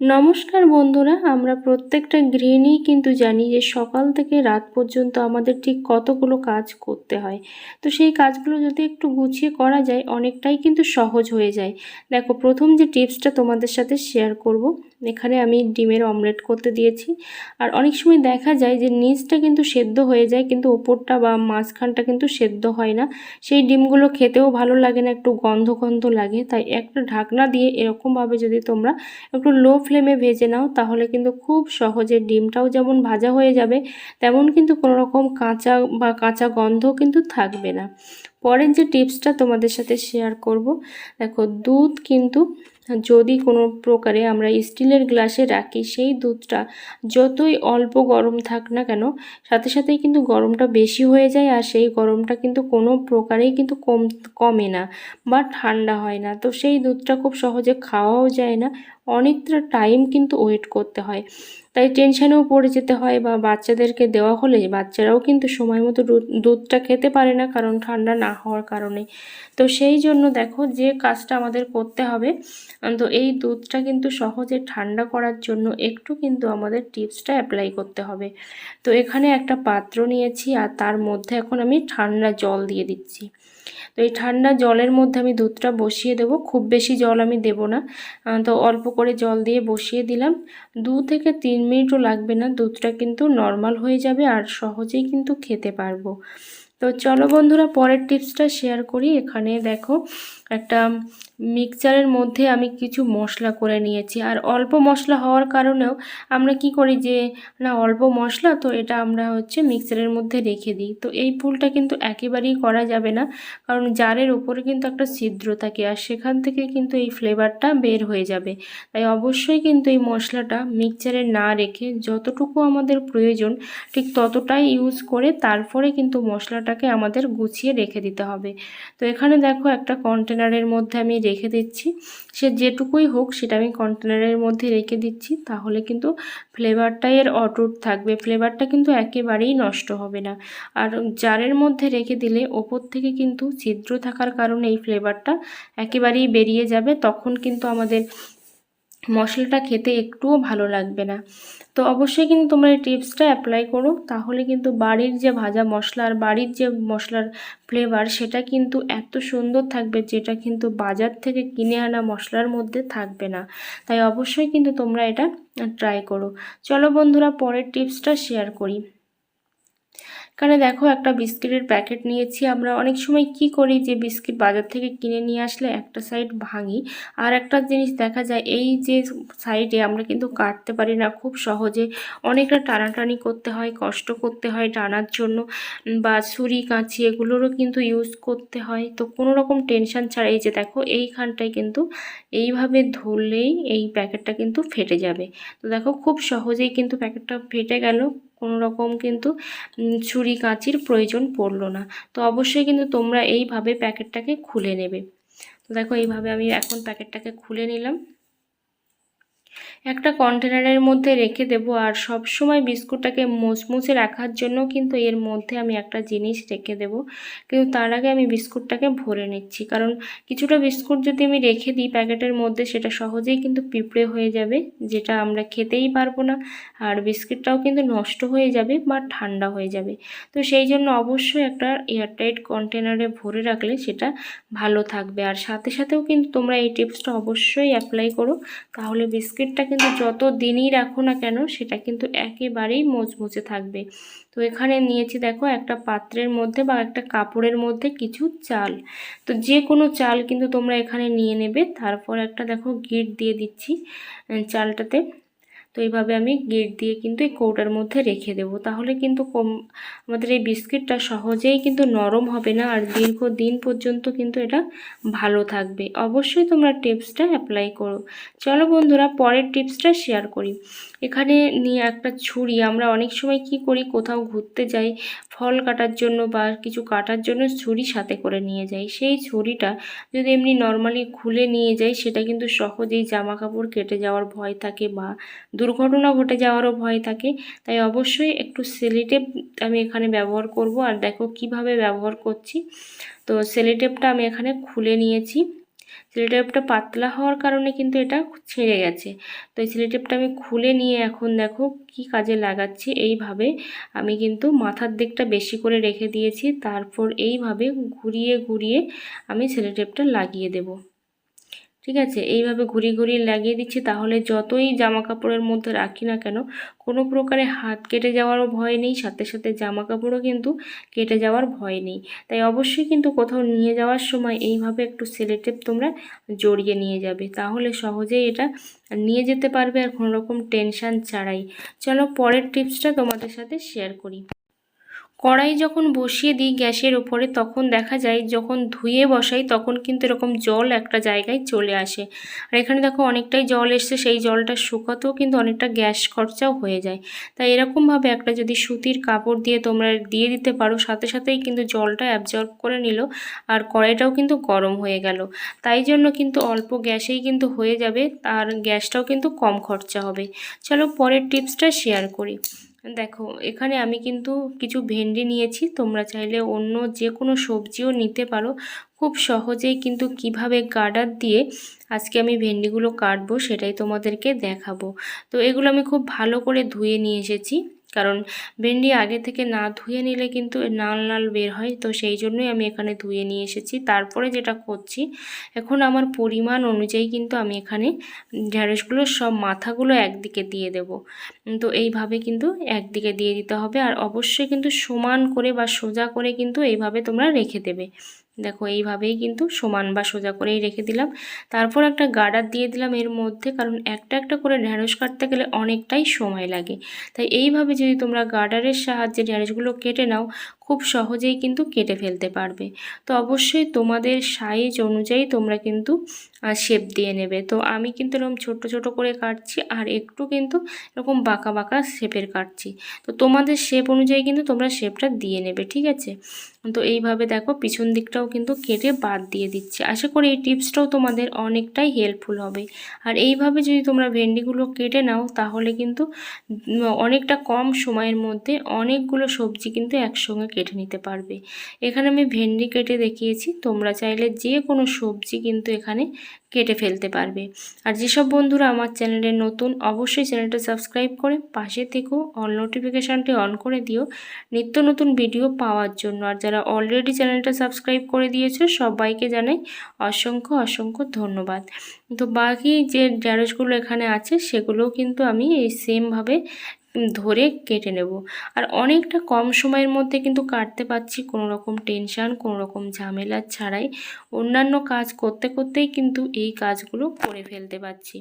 নমস্কার বন্ধুরা, আমরা প্রত্যেকটা গৃহিণী কিন্তু জানি যে সকাল থেকে রাত পর্যন্ত আমাদের ঠিক কতগুলো কাজ করতে হয়। তো সেই কাজগুলো যদি একটু গুছিয়ে করা যায়, অনেকটাই কিন্তু সহজ হয়ে যায়। দেখো, প্রথম যে টিপসটা তোমাদের সাথে শেয়ার করব এখানে আমি ডিমের অমলেট করতে দিয়েছি। আর অনেক সময় দেখা যায় যে নিচটা কিন্তু সেদ্ধ হয়ে যায়, কিন্তু ওপরটা বা মাঝখানটা কিন্তু সেদ্ধ হয় না। সেই ডিমগুলো খেতেও ভালো লাগে না, একটু গন্ধ গন্ধ লাগে। তাই একটা ঢাকনা দিয়ে এরকমভাবে যদি তোমরা একটু লো ফ্লেমে ভেজে নাও, তাহলে কিন্তু খুব সহজে ডিমটাও যেমন ভাজা হয়ে যাবে, তেমন কিন্তু কোনো রকম কাঁচা বা কাঁচা গন্ধ কিন্তু থাকবে না। পরের যে টিপসটা তোমাদের সাথে শেয়ার করব, দেখো দুধ কিন্তু যদি কোনো প্রকারে আমরা স্টিলের গ্লাসে রাখি, সেই দুধটা যতই অল্প গরম থাক না কেন, সাথে সাথেই কিন্তু গরমটা বেশি হয়ে যায় আর সেই গরমটা কিন্তু কোনো প্রকারেই কিন্তু কম, কমে না বা ঠান্ডা হয় না। তো সেই দুধটা খুব সহজে খাওয়াও যায় না, অনেকটা টাইম কিন্তু ওয়েট করতে হয়। তাই টেনশানেও পড়ে যেতে হয় বা বাচ্চাদেরকে দেওয়া হলে বাচ্চারাও কিন্তু সময় মতো দুধটা খেতে পারে না কারণ ঠান্ডা না হওয়ার কারণে। তো সেই জন্য দেখো যে কাজটা আমাদের করতে হবে। তো এই দুধটা কিন্তু সহজে ঠান্ডা করার জন্য একটু কিন্তু আমাদের টিপসটা অ্যাপ্লাই করতে হবে। তো এখানে একটা পাত্র নিয়েছি আর তার মধ্যে এখন আমি ঠান্ডা জল দিয়ে দিচ্ছি। তো এই ঠান্ডা জলের মধ্যে আমি দুধটা বসিয়ে দেবো। খুব বেশি জল আমি দেব না। তো অল্প করে জল দিয়ে বসিয়ে দিলাম। দু থেকে তিন মিনিটও লাগবে না। দুধটা কিন্তু নর্মাল হয়ে যাবে আর সহজেই কিন্তু খেতে পারব। তো চলো বন্ধুরা, পরের টিপসটা শেয়ার করি। এখানে দেখো একটা মিক্সচারের মধ্যে আমি কিছু মশলা করে নিয়েছি। আর অল্প মশলা হওয়ার কারণেও আমরা কি করি যে, না অল্প মশলা, তো এটা আমরা হচ্ছে মিক্সচারের মধ্যে রেখে দিই। তো এই ফুলটা কিন্তু একেবারেই করা যাবে না, কারণ জারের উপরে কিন্তু একটা ছিদ্র থাকে আর সেখান থেকে কিন্তু এই ফ্লেভারটা বের হয়ে যাবে। তাই অবশ্যই কিন্তু এই মশলাটা মিক্সচারে না রেখে যতটুকু আমাদের প্রয়োজন, ঠিক ততটাই ইউজ করে তারপরে কিন্তু মশলাটাকে আমাদের গুছিয়ে রেখে দিতে হবে। তো এখানে দেখো একটা কন্টেনারের মধ্যে আমি রেখে দিচ্ছি। সে যেটুকুই হোক সেটা আমি কন্টেনারের মধ্যে রেখে দিচ্ছি। তাহলে কিন্তু ফ্লেভারটা এর অটুট থাকবে। ফ্লেভারটা কিন্তু একেবারেই নষ্ট হবে না। আর জারের মধ্যে রেখে দিলে ওপর থেকে কিন্তু ছিদ্র থাকার কারণে এই ফ্লেভারটা একেবারেই বেরিয়ে যাবে। তখন কিন্তু আমাদের মশলাটা খেতে একটুও ভালো লাগবে না। তো অবশ্যই কিন্তু তোমরা এই টিপসটা অ্যাপ্লাই করো। তাহলে কিন্তু বাড়ির যে ভাজা মশলা আর বাড়ির যে মশলার ফ্লেভার সেটা কিন্তু এত সুন্দর থাকবে যেটা কিন্তু বাজার থেকে কিনে আনা মশলার মধ্যে থাকবে না। তাই অবশ্যই কিন্তু তোমরা এটা ট্রাই করো। চলো বন্ধুরা, পরের টিপসটা শেয়ার করি। এখানে দেখো, একটা বিস্কিটের প্যাকেট নিয়েছি, আমরা অনেক সময় কি করি যে বিস্কিট বাজার থেকে কিনে নিয়ে আসলে একটা সাইড ভাঙি। আর একটা জিনিস দেখা যায়, এই যে সাইডে আমরা কিন্তু কাটতে পারি না খুব সহজে। অনেকটা টানাটানি করতে হয়, কষ্ট করতে হয় টানার জন্য বা ছুরি, কাঁচি এগুলোরও কিন্তু ইউজ করতে হয়। তো কোনো রকম টেনশান ছাড়া, এই যে দেখো, এইখানটায় কিন্তু এইভাবে ধরলেই এই প্যাকেটটা কিন্তু ফেটে যাবে। তো দেখো, খুব সহজেই কিন্তু প্যাকেটটা ফেটে গেল। কোনো রকম কিন্তু ছুরি কাঁচির প্রয়োজন পড়ল না। তো অবশ্যই কিন্তু তোমরা এইভাবে প্যাকেটটাকে খুলে নেবে। তো দেখো এইভাবে আমি এখন প্যাকেটটাকে খুলে নিলাম। একটা কন্টেনারের মধ্যে রেখে দেব আর সব সময় বিস্কুটটাকে মুচমুচে রাখার জন্য কিন্তু এর মধ্যে আমি একটা জিনিস রেখে দেব। কিন্তু তার আগে আমি বিস্কুটটাকে ভরে নিচ্ছি। কারণ কিছুটা বিস্কুট যদি আমি রেখে দিই প্যাকেটের মধ্যে সেটা সহজেই কিন্তু পিঁপড়ে হয়ে যাবে, যেটা আমরা খেতেই পারব না। আর বিস্কিটটাও কিন্তু নষ্ট হয়ে যাবে বা ঠান্ডা হয়ে যাবে। তো সেই জন্য অবশ্যই একটা এয়ারটাইট কন্টেনারে ভরে রাখলে সেটা ভালো থাকবে। আর সাথে সাথেও কিন্তু তোমরা এই টিপসটা অবশ্যই অ্যাপ্লাই করো। তাহলে বিস্কিটটা কিন্তু যত দিনই রাখো না কেন, সেটা কিন্তু একেবারেই মচমচে থাকবে। তো এখানে নিয়েছি দেখো একটা পাত্রের মধ্যে বা একটা কাপড়ের মধ্যে কিছু চাল। তো যে কোনো চাল কিন্তু তোমরা এখানে নিয়ে নেবে। তারপর একটা দেখো গিট দিয়ে দিচ্ছি চালটাতে। তো এইভাবে আমি গেট দিয়ে কিন্তু এই কৌটার মধ্যে রেখে দেবো। তাহলে কিন্তু কম, আমাদের এই বিস্কিটটা সহজেই কিন্তু নরম হবে না আর দীর্ঘ দিন পর্যন্ত কিন্তু এটা ভালো থাকবে। অবশ্যই তোমরা টিপসটা অ্যাপ্লাই করো। চলো বন্ধুরা, পরের টিপসটা শেয়ার করি। এখানে নিয়ে একটা ছুরি, আমরা অনেক সময় কি করি, কোথাও ঘুরতে যাই, ফল কাটার জন্য বা কিছু কাটার জন্য ছুরি সাথে করে নিয়ে যাই। সেই ছুরিটা যদি এমনি নর্মালি খুলে নিয়ে যাই, সেটা কিন্তু সহজেই জামা কাপড় কেটে যাওয়ার ভয় থাকে বা দুর্ঘটনা ঘটে যাওয়ারও ভয় থাকে। তাই অবশ্যই একটু সেলিটেপ আমি এখানে ব্যবহার করব। আর দেখো কীভাবে ব্যবহার করছি। তো সেলিটেপটা আমি এখানে খুলে নিয়েছি। সেলোটেপটা পাতলা হওয়ার কারণে কিন্তু এটা ছিঁড়ে গেছে। তো এই সেলোটেপটা আমি খুলে নিয়ে এখন দেখো কি কাজে লাগাচ্ছি। এইভাবে আমি কিন্তু মাথার দিকটা বেশি করে রেখে দিয়েছি। তারপর এইভাবে ঘুরিয়ে ঘুরিয়ে আমি সেলোটেপটা লাগিয়ে দেবো। ঠিক আছে? এইভাবে ঘুরিয়ে ঘুরিয়ে লাগিয়ে দিচ্ছি তাহলে যতই জামা কাপড়ের মধ্যে রাখি না কেন, কোনো প্রকারে হাত কেটে যাওয়ারও ভয় নেই, সাথে সাথে জামা কাপড়ও কিন্তু কেটে যাওয়ার ভয় নেই। তাই অবশ্যই কিন্তু কোথাও নিয়ে যাওয়ার সময় এইভাবে একটু সেলেটেপ তোমরা জড়িয়ে নিয়ে যাবে। তাহলে সহজেই এটা নিয়ে যেতে পারবে আর কোনো রকম টেনশান ছাড়াই। চলো পরের টিপসটা তোমাদের সাথে শেয়ার করি। কড়াই যখন বসিয়ে দিই গ্যাসের ওপরে তখন দেখা যায় যখন ধুয়ে বসাই, তখন কিন্তু এরকম জল একটা জায়গায় চলে আসে। আর এখানে দেখো অনেকটাই জল এসছে, সেই জলটা শুকাতেও কিন্তু অনেকটা গ্যাস খরচাও হয়ে যায়। তাই এরকমভাবে একটা যদি সুতির কাপড় দিয়ে তোমরা দিয়ে দিতে পারো, সাথে সাথেই কিন্তু জলটা অ্যাবজর্ব করে নিল আর কড়াইটাও কিন্তু গরম হয়ে গেল। তাই জন্য কিন্তু অল্প গ্যাসেই কিন্তু হয়ে যাবে, আর গ্যাসটাও কিন্তু কম খরচা হবে। চলো পরের টিপসটা শেয়ার করি। দেখো, এখানে আমি কিন্তু কিছু ভেন্ডি নিয়েছি। তোমরা চাইলে অন্য যে কোনো সবজিও নিতে পারো। খুব সহজেই কিন্তু কীভাবে গার্ডার দিয়ে আজকে আমি ভেন্ডিগুলো কাটবো সেটাই তোমাদেরকে দেখাবো। তো এগুলো আমি খুব ভালো করে ধুয়ে নিয়ে এসেছি। কারণ ভেন্ডি আগে থেকে না ধুয়ে নিলে কিন্তু নাল নাল বের হয়, তো সেই জন্যই আমি এখানে ধুয়ে নিয়ে এসেছি। তারপরে যেটা করছি, এখন আমার পরিমাণ অনুযায়ী কিন্তু আমি এখানে ঢ্যাঁড়সগুলো সব মাথাগুলো একদিকে দিয়ে দেব। তো এইভাবে কিন্তু একদিকে দিয়ে দিতে হবে। আর অবশ্যই কিন্তু সমান করে বা সোজা করে কিন্তু এইভাবে তোমরা রেখে দেবে। দেখো, এইভাবেই কিন্তু সমান বা সোজা করেই রেখে দিলাম। তারপর একটা গার্ডার দিয়ে দিলাম এর মধ্যে, কারণ একটা একটা করে ঢ্যাঁড়স কাটতে গেলে অনেকটাই সময় লাগে। তাই এইভাবে যদি তোমরা গার্ডারের সাহায্যে ঢ্যাঁড়সগুলো কেটে নাও খুব সহজেই কিন্তু কেটে ফেলতে পারবে। তো অবশ্যই তোমাদের সাইজ অনুযায়ী তোমরা কিন্তু শেপ দিয়ে নেবে। তো আমি কিন্তু এরকম ছোট ছোট করে কাটছি আর একটু কিন্তু এরকম বাঁকা বাঁকা শেপের কাটছি। তো তোমাদের শেপ অনুযায়ী কিন্তু তোমরা শেপটা দিয়ে নেবে, ঠিক আছে? তো এইভাবে দেখো পিছন দিকটাও কিন্তু কেটে বাদ দিয়ে দিচ্ছি। আশা করি এই টিপসটাও তোমাদের অনেকটাই হেল্পফুল হবে। আর এইভাবে যদি তোমরা ভেন্ডিগুলো কেটে নাও, তাহলে কিন্তু অনেকটা কম সময়ের মধ্যে অনেকগুলো সবজি কিন্তু একসঙ্গে কেটে নিতে পারবে। এখানে আমি ভেন্ডি কেটে দেখিয়েছি, তোমরা চাইলে যে কোনো সবজি কিন্তু এখানে কেটে ফেলতে পারবে। আর যেসব বন্ধুরা আমার চ্যানেলে নতুন, অবশ্যই চ্যানেলটা সাবস্ক্রাইব করে পাশে থেকেও অল নোটিফিকেশানটি অন করে দিও নিত্য নতুন ভিডিও পাওয়ার জন্য। আর যারা অলরেডি চ্যানেলটা সাবস্ক্রাইব করে দিয়েছ, সবাইকে জানাই অসংখ্য অসংখ্য ধন্যবাদ। তো বাকি যে ঢ্যাঁড়সগুলো এখানে আছে, সেগুলোও কিন্তু আমি এই সেমভাবে ধরে কেটে নেব। আর অনেকটা কম সময়ের মধ্যে কিন্তু কাটতে পারছি কোনো রকম টেনশান কোনো রকম ঝামেলা ছাড়াই। অন্যান্য কাজ করতে করতেই কিন্তু এই কাজগুলো করে ফেলতে পারছি।